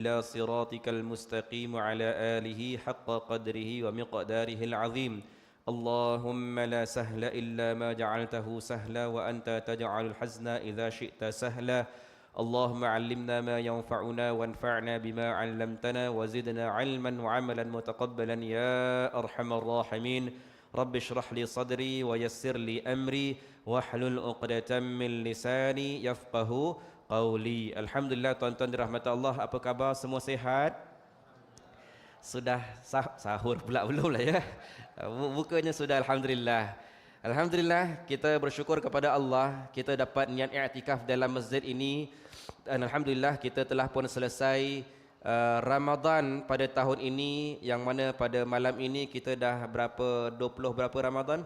إلى صراطك المستقيم على آله حق قدره ومقداره العظيم. اللهم لا سهل إلا ما جعلته سهلا وأنت تجعل الحزن إذا شئت سهلا. اللهم علمنا ما ينفعنا وانفعنا بما علمتنا وزدنا علما وعملا متقبلا يا أرحم الراحمين. رب اشرح لي صدري ويسر لي أمري واحلل عقدة من لساني يفقه qauli. Alhamdulillah tuan-tuan dirahmati Allah, apa khabar? Semua sihat? Sudah sah sahur pula belum lah ya. Bukanya sudah alhamdulillah. Alhamdulillah kita bersyukur kepada Allah kita dapat niat i'tikaf dalam masjid ini dan alhamdulillah kita telah pun selesai uh, Ramadan pada tahun ini yang mana pada malam ini kita dah berapa 20 berapa Ramadan?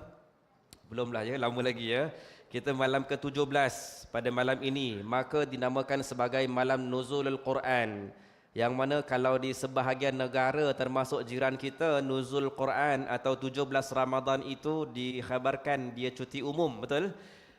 Belumlah ya, lama lagi ya. Kita malam ke-17 pada malam ini maka dinamakan sebagai malam nuzulul Quran. Yang mana kalau di sebahagian negara termasuk jiran kita nuzul Quran atau 17 Ramadan itu dikhabarkan dia cuti umum, betul?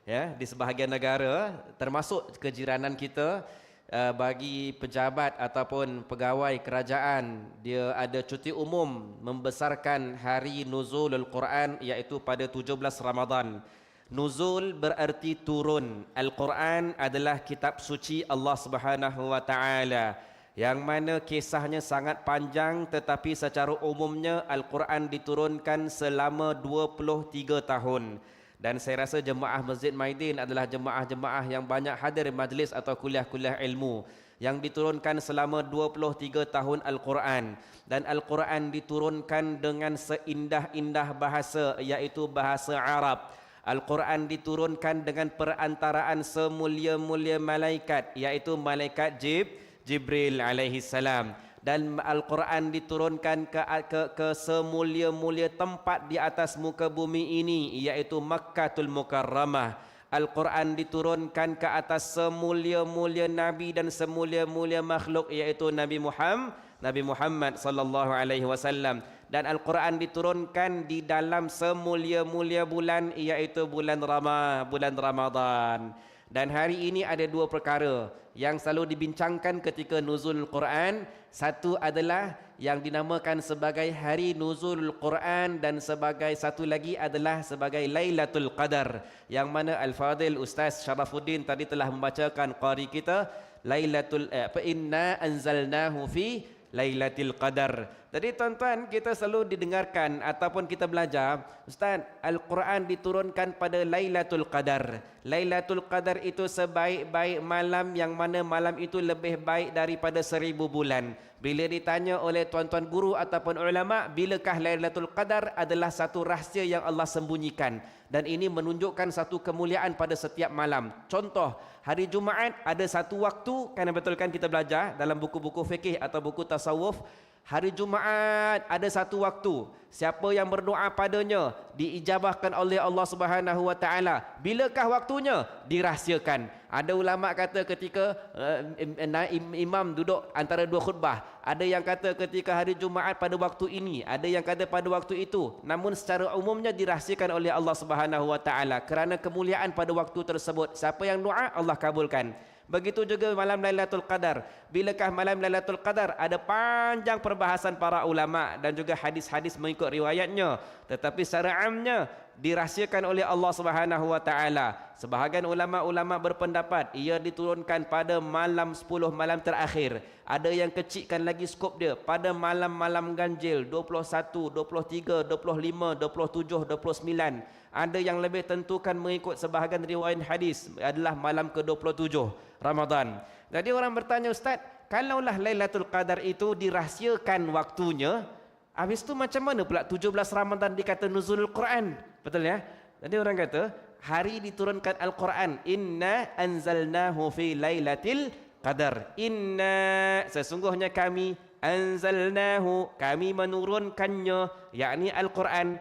Ya, di sebahagian negara termasuk kejiranan kita uh, bagi pejabat ataupun pegawai kerajaan dia ada cuti umum membesarkan hari nuzulul Quran iaitu pada 17 Ramadan. Nuzul berarti turun. Al-Quran adalah kitab suci Allah Subhanahu wa taala yang mana kisahnya sangat panjang tetapi secara umumnya Al-Quran diturunkan selama 23 tahun. Dan saya rasa jemaah Masjid Maidin adalah jemaah-jemaah yang banyak hadir majlis atau kuliah-kuliah ilmu yang diturunkan selama 23 tahun Al-Quran. Dan Al-Quran diturunkan dengan seindah-indah bahasa iaitu bahasa Arab. Al-Quran diturunkan dengan perantaraan semulia-mulia malaikat iaitu malaikat Jib Jibril alaihi salam dan Al-Quran diturunkan ke, ke ke semulia-mulia tempat di atas muka bumi ini iaitu Makkatul Mukarramah. Al-Quran diturunkan ke atas semulia-mulia nabi dan semulia-mulia makhluk iaitu Nabi Muhammad Nabi Muhammad sallallahu alaihi wasallam dan Al-Quran diturunkan di dalam semulia-mulia bulan iaitu bulan Ramah, bulan Ramadan. Dan hari ini ada dua perkara yang selalu dibincangkan ketika nuzul Quran. Satu adalah yang dinamakan sebagai hari nuzul Quran dan sebagai satu lagi adalah sebagai Lailatul Qadar. Yang mana Al-Fadil Ustaz Syarafuddin tadi telah membacakan qari kita Lailatul eh, apa inna anzalnahu fi Lailatul Qadar. Jadi tuan-tuan kita selalu didengarkan ataupun kita belajar, Ustaz, Al-Quran diturunkan pada Lailatul Qadar. Lailatul Qadar itu sebaik-baik malam yang mana malam itu lebih baik daripada seribu bulan. Bila ditanya oleh tuan-tuan guru ataupun ulama, bilakah Lailatul Qadar adalah satu rahsia yang Allah sembunyikan dan ini menunjukkan satu kemuliaan pada setiap malam. Contoh, hari Jumaat ada satu waktu, kan betul kan kita belajar dalam buku-buku fikih atau buku tasawuf, hari Jumaat ada satu waktu. Siapa yang berdoa padanya diijabahkan oleh Allah Subhanahu wa taala. Bilakah waktunya? Dirahsiakan. Ada ulama kata ketika uh, imam duduk antara dua khutbah ada yang kata ketika hari Jumaat pada waktu ini ada yang kata pada waktu itu. Namun secara umumnya dirahsiakan oleh Allah Subhanahu wa taala. Kerana kemuliaan pada waktu tersebut. Siapa yang doa Allah kabulkan Begitu juga malam Lailatul Qadar. Bilakah malam Lailatul Qadar? Ada panjang perbahasan para ulama dan juga hadis-hadis mengikut riwayatnya. Tetapi secara amnya dirahsiakan oleh Allah Subhanahu wa taala. Sebahagian ulama-ulama berpendapat ia diturunkan pada malam 10 malam terakhir. Ada yang kecilkan lagi skop dia pada malam-malam ganjil 21, 23, 25, 27, 29. Ada yang lebih tentukan mengikut sebahagian riwayat hadis adalah malam ke-27. Ramadan. Jadi orang bertanya Ustaz, kalaulah Lailatul Qadar itu dirahsiakan waktunya, habis itu macam mana pula 17 Ramadan dikata nuzulul Quran? Betul ya? Jadi orang kata, hari diturunkan Al-Quran, inna anzalnahu fi lailatil qadar. Inna sesungguhnya kami anzalnahu kami menurunkannya yakni Al-Quran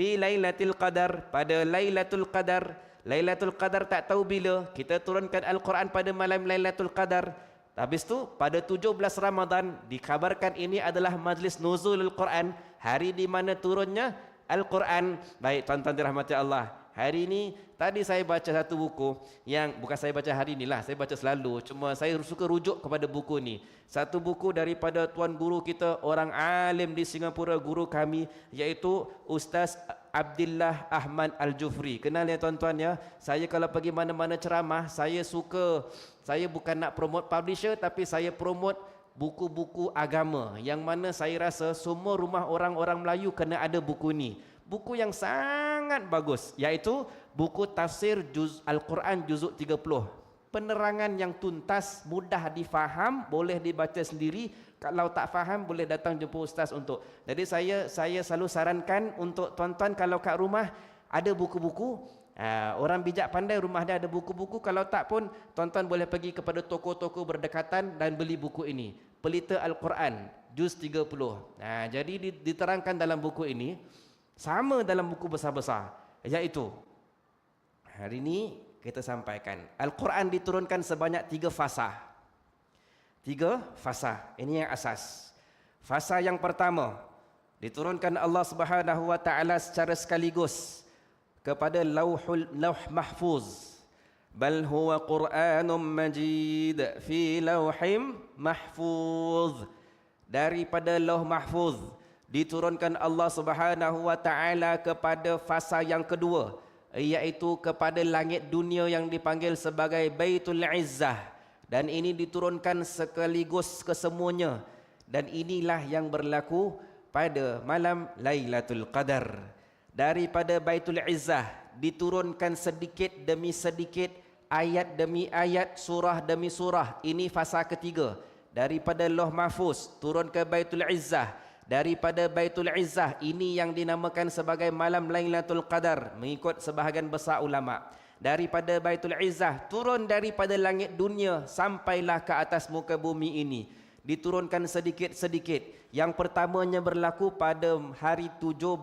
fi lailatul qadar pada lailatul qadar Lailatul Qadar tak tahu bila kita turunkan Al-Quran pada malam Lailatul Qadar. Habis tu pada 17 Ramadan dikabarkan ini adalah majlis nuzul Al-Quran, hari di mana turunnya Al-Quran. Baik tuan-tuan dirahmati Allah. Hari ini tadi saya baca satu buku yang bukan saya baca hari ini lah, saya baca selalu. Cuma saya suka rujuk kepada buku ni. Satu buku daripada tuan guru kita, orang alim di Singapura, guru kami iaitu Ustaz Abdullah Ahmad Al-Jufri. Kenal ya tuan-tuan ya? Saya kalau pergi mana-mana ceramah, saya suka saya bukan nak promote publisher tapi saya promote buku-buku agama yang mana saya rasa semua rumah orang-orang Melayu kena ada buku ni buku yang sangat bagus iaitu buku tafsir juz Al-Quran juzuk 30 penerangan yang tuntas mudah difaham boleh dibaca sendiri. Kalau tak faham boleh datang jumpa ustaz untuk. Jadi saya saya selalu sarankan untuk tuan-tuan kalau kat rumah ada buku-buku uh, orang bijak pandai rumah dia ada buku-buku. Kalau tak pun tuan-tuan boleh pergi kepada toko-toko berdekatan dan beli buku ini. Pelita Al-Quran juz 30 uh, jadi diterangkan dalam buku ini sama dalam buku besar-besar iaitu hari ini kita sampaikan Al-Quran diturunkan sebanyak tiga fasa tiga fasa ini yang asas. Fasa yang pertama diturunkan Allah Subhanahu wa taala secara sekaligus kepada lauhul lauh mahfuz. Bal huwa qur'anun majid fi lauhim mahfuz. Daripada lauh mahfuz diturunkan Allah Subhanahu wa taala kepada fasa yang kedua iaitu kepada langit dunia yang dipanggil sebagai Baitul Izzah. Dan ini diturunkan sekaligus kesemuanya. Dan inilah yang berlaku pada malam Lailatul Qadar. Daripada Baitul Izzah diturunkan sedikit demi sedikit ayat demi ayat surah demi surah. Ini fasa ketiga. Daripada Loh Mahfuz turun ke Baitul Izzah daripada Baitul Izzah ini yang dinamakan sebagai malam Lailatul Qadar mengikut sebahagian besar ulama. Daripada Baitul Izzah turun daripada langit dunia sampailah ke atas muka bumi ini. Diturunkan sedikit-sedikit. Yang pertamanya berlaku pada hari 17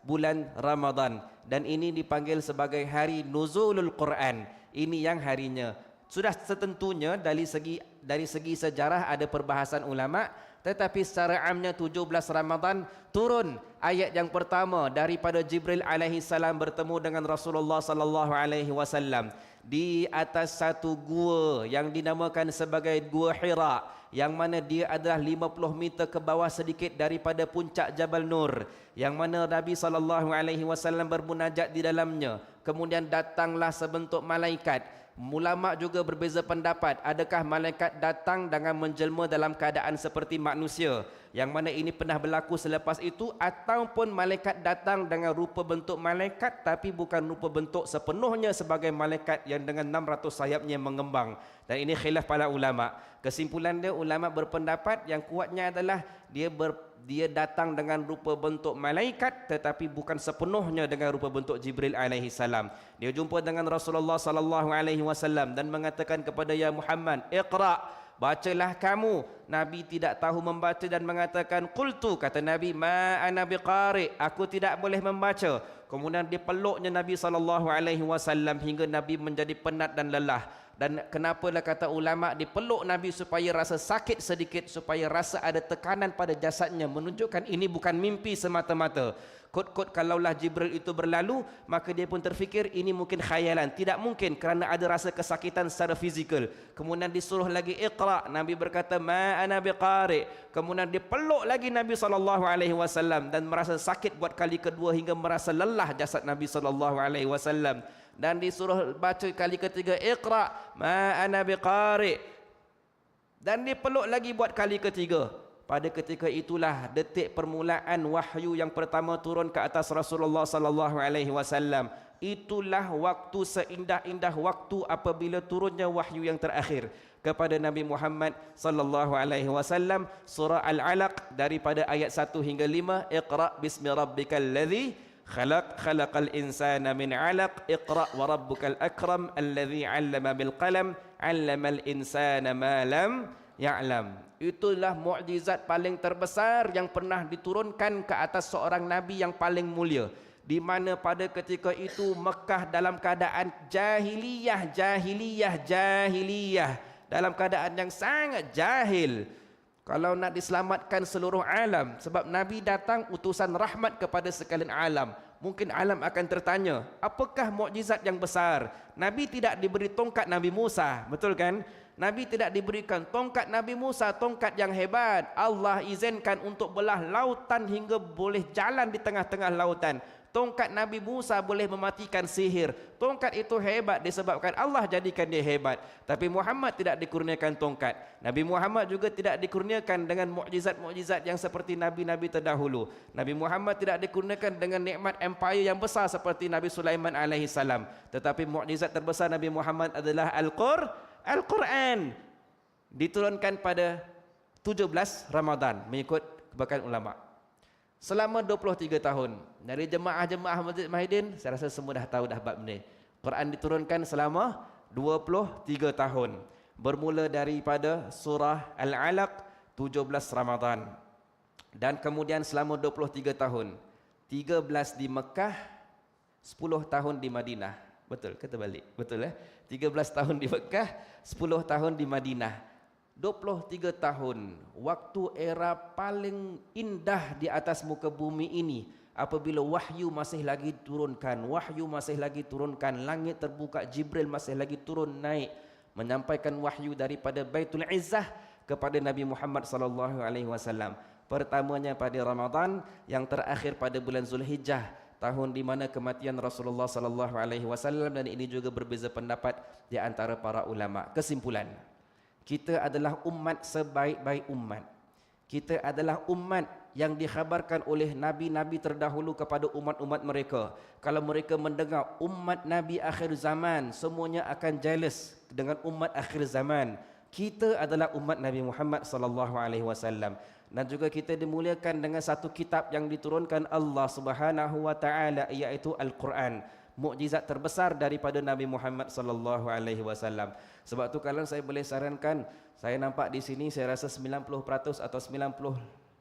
bulan Ramadan. Dan ini dipanggil sebagai hari nuzulul Quran. Ini yang harinya. Sudah setentunya dari segi dari segi sejarah ada perbahasan ulama tetapi secara amnya 17 Ramadan turun. Ayat yang pertama daripada Jibril alaihi salam bertemu dengan Rasulullah sallallahu alaihi wasallam. Di atas satu gua yang dinamakan sebagai Gua Hira yang mana dia adalah 50 meter ke bawah sedikit daripada puncak Jabal Nur. Yang mana Nabi sallallahu alaihi wasallam bermunajat di dalamnya. Kemudian datanglah sebentuk malaikat. Ulama juga berbeza pendapat. Adakah malaikat datang dengan menjelma dalam keadaan seperti manusia? Yang mana ini pernah berlaku selepas itu ataupun malaikat datang dengan rupa bentuk malaikat tapi bukan rupa bentuk sepenuhnya sebagai malaikat yang dengan 600 sayapnya mengembang dan ini khilaf para ulama kesimpulan dia ulama berpendapat yang kuatnya adalah dia ber dia datang dengan rupa bentuk malaikat tetapi bukan sepenuhnya dengan rupa bentuk Jibril alaihi salam. Dia jumpa dengan Rasulullah sallallahu alaihi wasallam dan mengatakan kepada ya Muhammad, "Iqra, bacalah kamu." Nabi tidak tahu membaca dan mengatakan, "Qultu," kata Nabi, "Ma ana biqari." Aku tidak boleh membaca. Kemudian dipeluknya Nabi sallallahu alaihi wasallam hingga Nabi menjadi penat dan lelah dan kenapalah kata ulama dipeluk Nabi supaya rasa sakit sedikit supaya rasa ada tekanan pada jasadnya menunjukkan ini bukan mimpi semata-mata. Kot-kot kalaulah Jibril itu berlalu maka dia pun terfikir ini mungkin khayalan. Tidak mungkin kerana ada rasa kesakitan secara fizikal. Kemudian disuruh lagi iqra. Nabi berkata ma ana biqari. Kemudian dipeluk lagi Nabi sallallahu alaihi wasallam dan merasa sakit buat kali kedua hingga merasa lelah jasad Nabi sallallahu alaihi wasallam dan disuruh baca kali ketiga iqra ma ana biqari. Dan dipeluk lagi buat kali ketiga. Pada ketika itulah detik permulaan wahyu yang pertama turun ke atas Rasulullah sallallahu alaihi wasallam. Itulah waktu seindah-indah waktu apabila turunnya wahyu yang terakhir kepada Nabi Muhammad sallallahu alaihi wasallam. Surah al-alaq daripada ayat 1 hingga 5 iqra bismi rabbikal ladzi خلق خلق الإنسان من علق. اقرأ وربك الأكرم الذي علم بالقلم علم الإنسان ما لم يعلم. itulah mukjizat paling terbesar yang pernah diturunkan ke atas seorang nabi yang paling mulia. Di mana pada ketika itu Mekah dalam keadaan jahiliyah jahiliyah jahiliyah. Dalam keadaan yang sangat jahil kalau nak diselamatkan seluruh alam sebab nabi datang utusan rahmat kepada sekalian alam mungkin alam akan tertanya, apakah mukjizat yang besar? Nabi tidak diberi tongkat Nabi Musa, betul kan? Nabi tidak diberikan tongkat Nabi Musa, tongkat yang hebat. Allah izinkan untuk belah lautan hingga boleh jalan di tengah-tengah lautan. Tongkat Nabi Musa boleh mematikan sihir. Tongkat itu hebat disebabkan Allah jadikan dia hebat. Tapi Muhammad tidak dikurniakan tongkat. Nabi Muhammad juga tidak dikurniakan dengan mukjizat-mukjizat yang seperti nabi-nabi terdahulu. Nabi Muhammad tidak dikurniakan dengan nikmat empire yang besar seperti Nabi Sulaiman alaihi salam. Tetapi mukjizat terbesar Nabi Muhammad adalah Al-Qur, Al-Quran. Diturunkan pada 17 Ramadan mengikut kebanyakan ulama' selama 23 tahun. Dari jemaah-jemaah Masjid Mahidin saya rasa semua dah tahu dah bab ni. Quran diturunkan selama 23 tahun. Bermula daripada surah Al-Alaq 17 Ramadan. Dan kemudian selama 23 tahun 13 di Mekah 10 tahun di Madinah. Betul kata balik betul eh? 13 tahun di Mekah 10 tahun di Madinah 23 tahun waktu era paling indah di atas muka bumi ini apabila wahyu masih lagi turunkan wahyu masih lagi turunkan langit terbuka Jibril masih lagi turun naik menyampaikan wahyu daripada Baitul Izzah kepada Nabi Muhammad sallallahu alaihi wasallam. Pertamanya pada Ramadan yang terakhir pada bulan Zulhijjah tahun di mana kematian Rasulullah sallallahu alaihi wasallam dan ini juga berbeza pendapat di antara para ulama. Kesimpulan kita adalah umat sebaik-baik umat. Kita adalah umat yang dikhabarkan oleh nabi-nabi terdahulu kepada umat-umat mereka. Kalau mereka mendengar umat nabi akhir zaman, semuanya akan jealous dengan umat akhir zaman. Kita adalah umat Nabi Muhammad sallallahu alaihi wasallam dan juga kita dimuliakan dengan satu kitab yang diturunkan Allah Subhanahu wa taala iaitu Al-Quran mukjizat terbesar daripada Nabi Muhammad sallallahu alaihi wasallam. Sebab tu kalau saya boleh sarankan, saya nampak di sini saya rasa 90% atau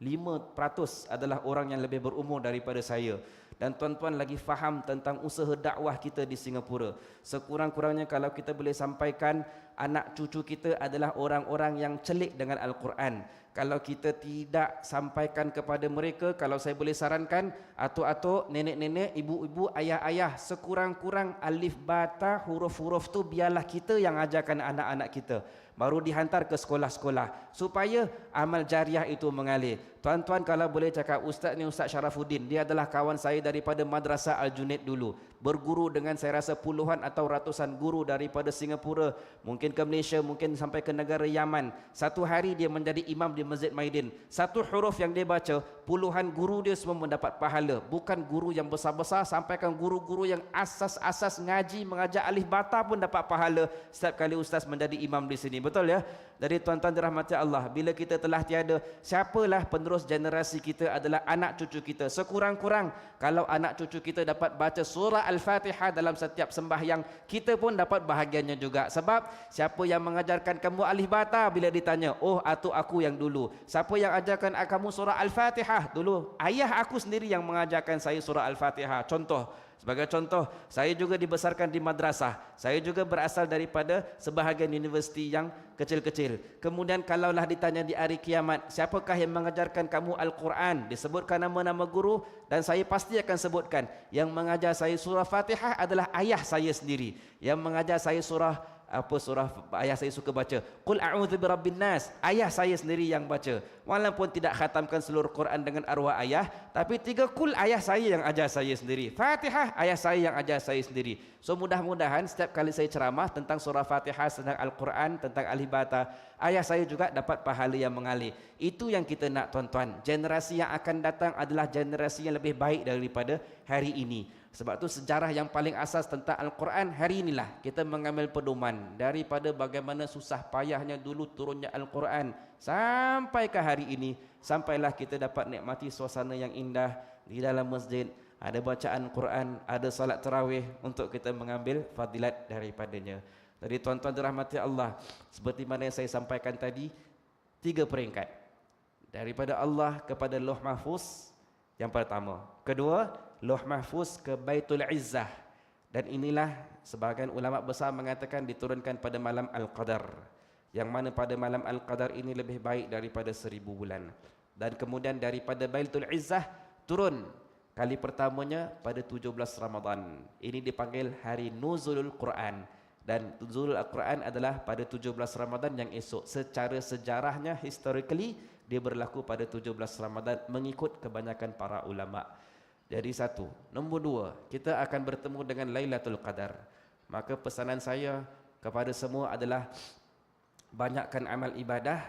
95% adalah orang yang lebih berumur daripada saya. Dan tuan-tuan lagi faham tentang usaha dakwah kita di Singapura. Sekurang-kurangnya kalau kita boleh sampaikan anak cucu kita adalah orang-orang yang celik dengan Al-Quran kalau kita tidak sampaikan kepada mereka kalau saya boleh sarankan atuk-atuk nenek-nenek ibu-ibu ayah-ayah sekurang-kurang alif bata huruf-huruf tu biarlah kita yang ajarkan anak-anak kita baru dihantar ke sekolah-sekolah supaya amal jariah itu mengalir tuan-tuan kalau boleh cakap ustaz ni ustaz Syarafuddin dia adalah kawan saya daripada madrasah Al-Junaid dulu. Berguru dengan saya rasa puluhan atau ratusan guru daripada Singapura mungkin ke Malaysia mungkin sampai ke negara Yaman. Satu hari dia menjadi imam di Masjid Maidin. Satu huruf yang dia baca puluhan guru dia semua mendapat pahala. Bukan guru yang besar-besar sampaikan guru-guru yang asas-asas ngaji mengajar alif bata pun dapat pahala. Setiap kali ustaz menjadi imam di sini. Betul ya dari tuan-tuan dirahmati Allah bila kita telah tiada siapalah penerus generasi kita adalah anak cucu kita? Sekurang-kurang kalau anak cucu kita dapat baca surah al-Fatihah dalam setiap sembahyang kita pun dapat bahagiannya juga. Sebab siapa yang mengajarkan kamu alif bata bila ditanya oh atuk aku yang dulu? Siapa yang ajarkan kamu surah al-Fatihah dulu ayah aku sendiri yang mengajarkan saya surah al-Fatihah contoh Sebagai contoh, saya juga dibesarkan di madrasah. Saya juga berasal daripada sebahagian universiti yang kecil-kecil. Kemudian kalaulah ditanya di hari kiamat, siapakah yang mengajarkan kamu Al-Quran? Disebutkan nama-nama guru dan saya pasti akan sebutkan. Yang mengajar saya surah Fatihah adalah ayah saya sendiri. Yang mengajar saya surah apa surah ayah saya suka baca? Qul a'udzu birabbin nas. Ayah saya sendiri yang baca. Walaupun tidak khatamkan seluruh Quran dengan arwah ayah tapi tiga kul ayah saya yang ajar saya sendiri. Fatihah ayah saya yang ajar saya sendiri. So mudah-mudahan setiap kali saya ceramah tentang surah Fatihah tentang Al-Quran tentang ahli bata ayah saya juga dapat pahala yang mengalir. Itu yang kita nak tuan-tuan. Generasi yang akan datang adalah generasi yang lebih baik daripada hari ini sebab tu sejarah yang paling asas tentang Al-Quran hari inilah kita mengambil pedoman daripada bagaimana susah payahnya dulu turunnya Al-Quran sampai ke hari ini sampailah kita dapat nikmati suasana yang indah di dalam masjid ada bacaan Quran ada salat tarawih untuk kita mengambil fadilat daripadanya. Jadi tuan-tuan dirahmati Allah seperti mana yang saya sampaikan tadi tiga peringkat daripada Allah kepada Lauh Mahfuz yang pertama. Kedua, Loh Mahfuz ke Baitul Izzah dan inilah sebagian ulama besar mengatakan diturunkan pada malam Al-Qadar yang mana pada malam Al-Qadar ini lebih baik daripada seribu bulan dan kemudian daripada Baitul Izzah turun Kali pertamanya pada 17 Ramadan. Ini dipanggil hari Nuzulul Quran. Dan Nuzulul Quran adalah pada 17 Ramadan yang esok. Secara sejarahnya, historically, dia berlaku pada 17 Ramadan mengikut kebanyakan para ulama. Jadi satu. Nombor dua, kita akan bertemu dengan Lailatul Qadar. Maka pesanan saya kepada semua adalah banyakkan amal ibadah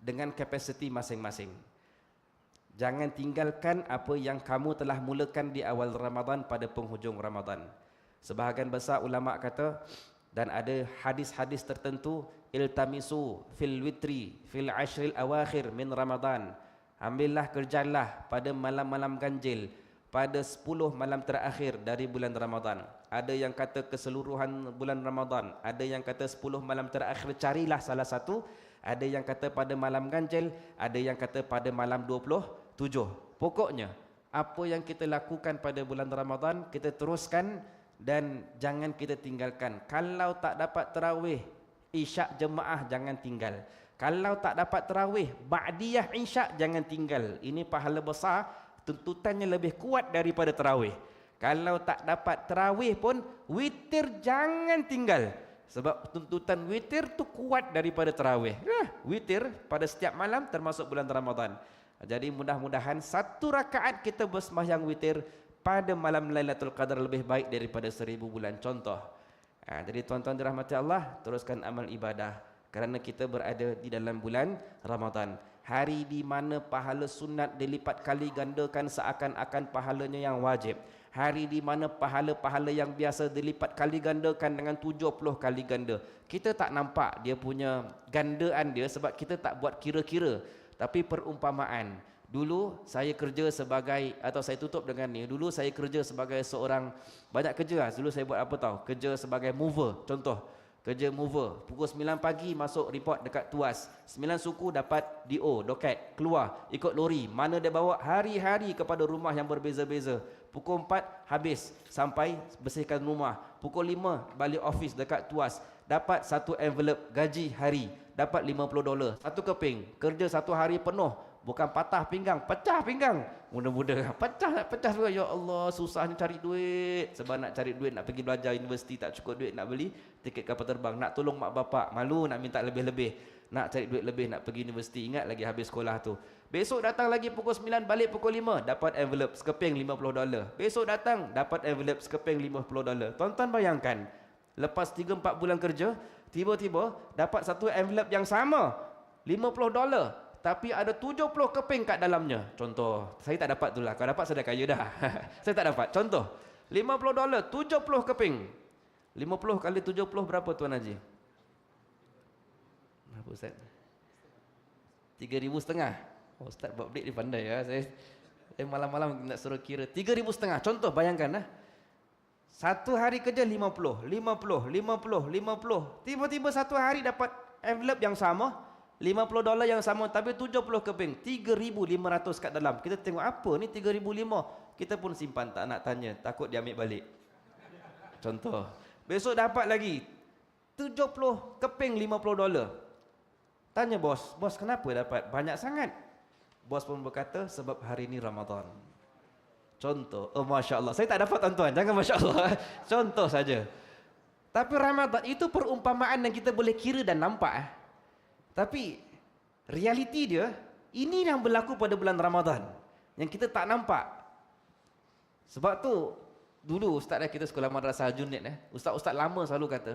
dengan kapasiti masing-masing. Jangan tinggalkan apa yang kamu telah mulakan di awal Ramadan pada penghujung Ramadan. Sebahagian besar ulama kata dan ada hadis-hadis tertentu iltamisu fil witri fil ashril awakhir min Ramadan. Ambillah kerjalah pada malam-malam ganjil pada 10 malam terakhir dari bulan Ramadan. Ada yang kata keseluruhan bulan Ramadan, ada yang kata 10 malam terakhir carilah salah satu, ada yang kata pada malam ganjil, ada yang kata pada malam tujuh. Pokoknya, apa yang kita lakukan pada bulan Ramadan, kita teruskan dan jangan kita tinggalkan. Kalau tak dapat terawih, isyak jemaah jangan tinggal. Kalau tak dapat terawih, ba'diyah isyak jangan tinggal. Ini pahala besar, tuntutannya lebih kuat daripada terawih. Kalau tak dapat terawih pun, witir jangan tinggal. Sebab tuntutan witir tu kuat daripada terawih. Eh, witir pada setiap malam termasuk bulan Ramadan. Jadi mudah-mudahan satu rakaat kita bersembahyang witir pada malam Lailatul Qadar lebih baik daripada seribu bulan contoh. Ha, jadi tuan-tuan dirahmati Allah, teruskan amal ibadah kerana kita berada di dalam bulan Ramadan. Hari di mana pahala sunat dilipat kali gandakan seakan-akan pahalanya yang wajib. Hari di mana pahala-pahala yang biasa dilipat kali gandakan dengan 70 kali ganda. Kita tak nampak dia punya gandaan dia sebab kita tak buat kira-kira tapi perumpamaan dulu saya kerja sebagai atau saya tutup dengan ni dulu saya kerja sebagai seorang banyak kerja lah dulu saya buat apa tahu kerja sebagai mover contoh kerja mover. Pukul 9 pagi masuk report dekat tuas. 9 suku dapat DO doket keluar ikut lori. Mana dia bawa? Hari-hari kepada rumah yang berbeza-beza. Pukul 4 habis. Sampai bersihkan rumah. Pukul 5 balik office dekat tuas. Dapat satu envelope gaji hari. Dapat 50 dolar. Satu keping. Kerja satu hari penuh bukan patah pinggang pecah pinggang. Mudah-mudah pecah pecah juga. Ya Allah susahnya cari duit. Sebab nak cari duit nak pergi belajar universiti tak cukup duit nak beli tiket kapal terbang. Nak tolong mak bapak malu nak minta lebih-lebih. Nak cari duit lebih nak pergi universiti. Ingat lagi habis sekolah tu. Besok datang lagi pukul 9 balik pukul 5 dapat envelope sekeping 50 dolar. Besok datang dapat envelope sekeping 50 dolar. Tuan-tuan bayangkan lepas 3 4 bulan kerja tiba-tiba dapat satu envelope yang sama 50 dolar tapi ada 70 keping kat dalamnya. Contoh saya tak dapat tu lah. Kalau dapat saya dah kaya dah. Saya tak dapat. Contoh 50 dolar 70 keping. 50 kali 70 berapa tuan Haji? Berapa Ustaz? 3,000 setengah. Oh, Ustaz buat break dia pandai ya. Saya, saya malam-malam nak suruh kira 3,000 setengah. Contoh bayangkan lah satu hari kerja 50, 50, 50, 50. Tiba-tiba satu hari dapat envelope yang sama, 50 dolar yang sama tapi 70 keping, 3500 kat dalam. Kita tengok apa ni 3005. Kita pun simpan tak nak tanya, takut dia ambil balik. Contoh. Besok dapat lagi 70 keping 50 dolar. Tanya bos, bos kenapa dapat banyak sangat? Bos pun berkata sebab hari ini Ramadan. Contoh, oh Masya Allah. Saya tak dapat tuan-tuan, jangan Masya Allah. Contoh saja. Tapi Ramadan itu perumpamaan yang kita boleh kira dan nampak. Eh. Tapi realiti dia, ini yang berlaku pada bulan Ramadan. Yang kita tak nampak. Sebab tu, dulu Ustaz kita sekolah madrasah Junid. Eh. Ustaz-Ustaz lama selalu kata,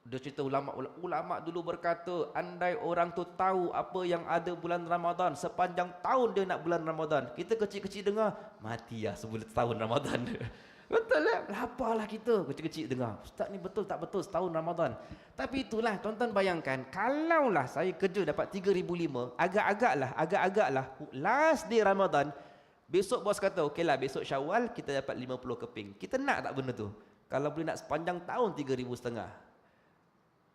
dia cerita ulama ulama dulu berkata andai orang tu tahu apa yang ada bulan Ramadan sepanjang tahun dia nak bulan Ramadan kita kecil-kecil dengar mati ya sebulan tahun Ramadan betul lah. Laparlah kita. Kecil-kecil dengar. Ustaz ni betul tak betul setahun Ramadan. Tapi itulah tuan-tuan bayangkan kalaulah saya kerja dapat 3005 agak-agaklah agak-agaklah last day Ramadan besok bos kata okeylah besok Syawal kita dapat 50 keping. Kita nak tak benda tu? Kalau boleh nak sepanjang tahun 3000 setengah.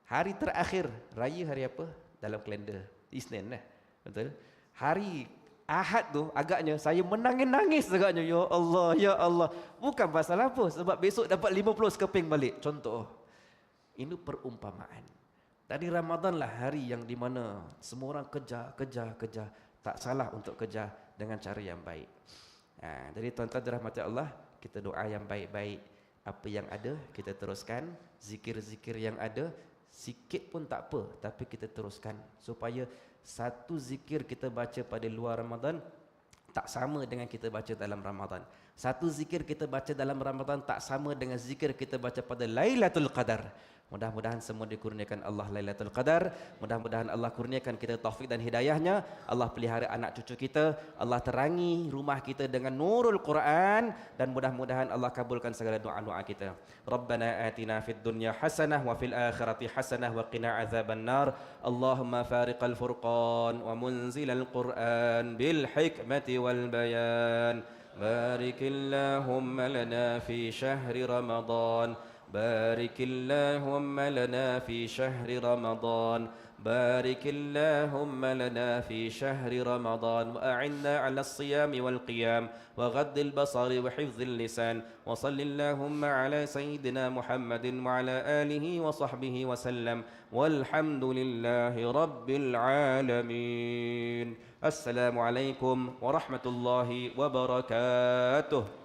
Hari terakhir raya hari apa? Dalam kalender. Isnin lah. Betul? Hari Ahad tu agaknya saya menangis-nangis agaknya ya Allah ya Allah. Bukan pasal apa sebab besok dapat 50 sekeping balik. Contoh. Ini perumpamaan. Tadi Ramadan lah hari yang di mana semua orang kejar, kejar, kejar. Tak salah untuk kejar dengan cara yang baik. Ha, jadi tuan-tuan dirahmati Allah, kita doa yang baik-baik. Apa yang ada, kita teruskan. Zikir-zikir yang ada, sikit pun tak apa. Tapi kita teruskan. Supaya satu zikir kita baca pada luar Ramadan, tak sama dengan kita baca dalam Ramadan. Satu zikir kita baca dalam Ramadan tak sama dengan zikir kita baca pada Lailatul Qadar. Mudah-mudahan semua dikurniakan Allah Lailatul Qadar. Mudah-mudahan Allah kurniakan kita taufik dan hidayahnya. Allah pelihara anak cucu kita. Allah terangi rumah kita dengan nurul Quran. Dan mudah-mudahan Allah kabulkan segala doa-doa kita. Rabbana atina fid dunya hasanah wa fil akhirati hasanah wa qina azaban nar. Allahumma fariqal furqan wa munzilal Quran bil hikmati wal bayan. بارك اللهم لنا في شهر رمضان بارك اللهم لنا في شهر رمضان. بارك اللهم لنا في شهر رمضان. وأعنا على الصيام والقيام. وغض البصر وحفظ اللسان. وصل اللهم على سيدنا محمد وعلى آله وصحبه وسلم. والحمد لله رب العالمين. السلام عليكم ورحمة الله وبركاته.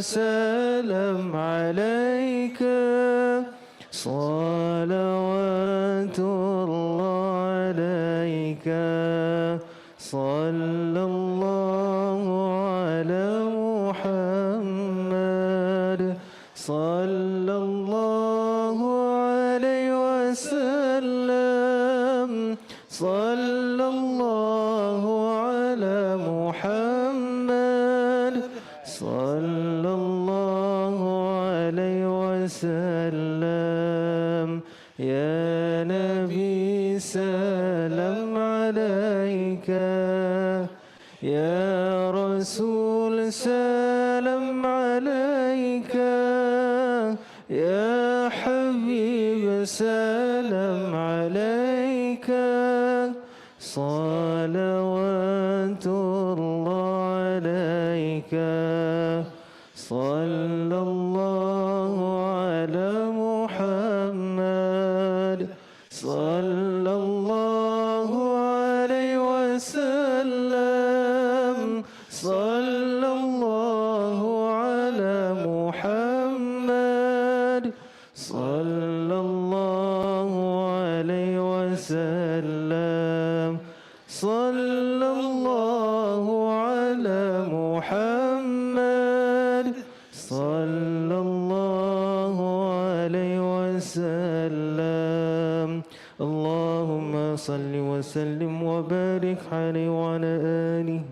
سلام عليك. صلوات الله عليك. صلى الله على محمد. صلى الله عليه وسلم. صلى صل وسلم وبارك عليه وعلى آله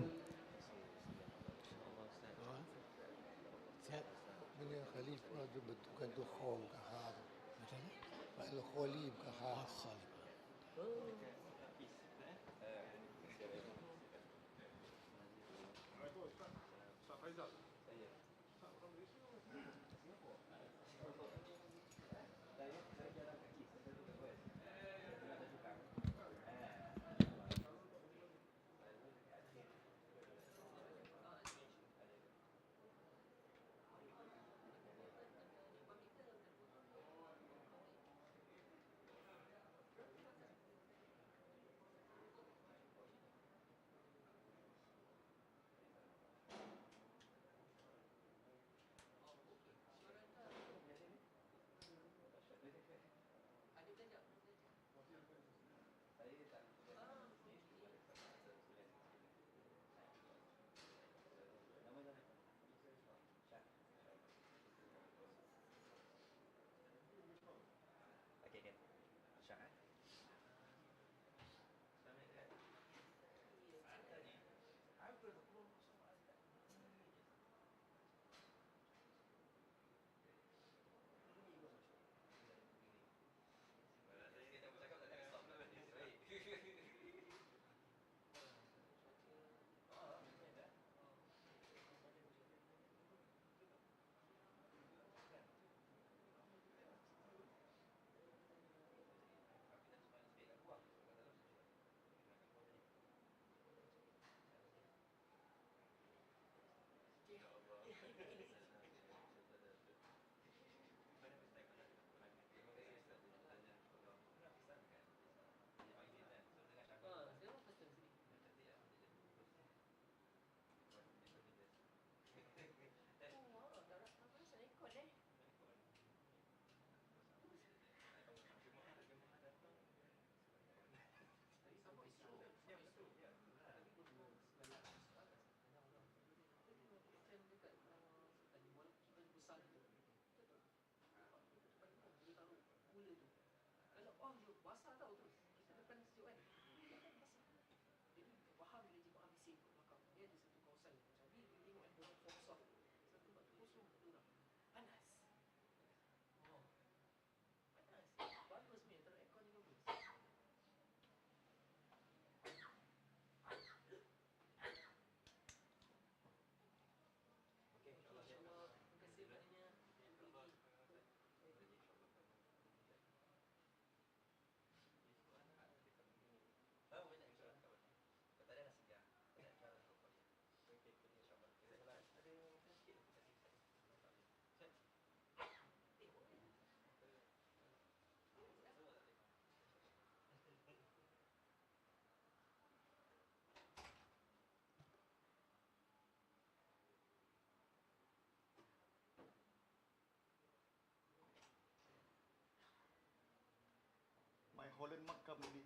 Holland Mark Company.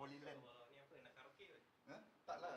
Holy Land. Ni apa nak karaoke ke? Ha? Taklah.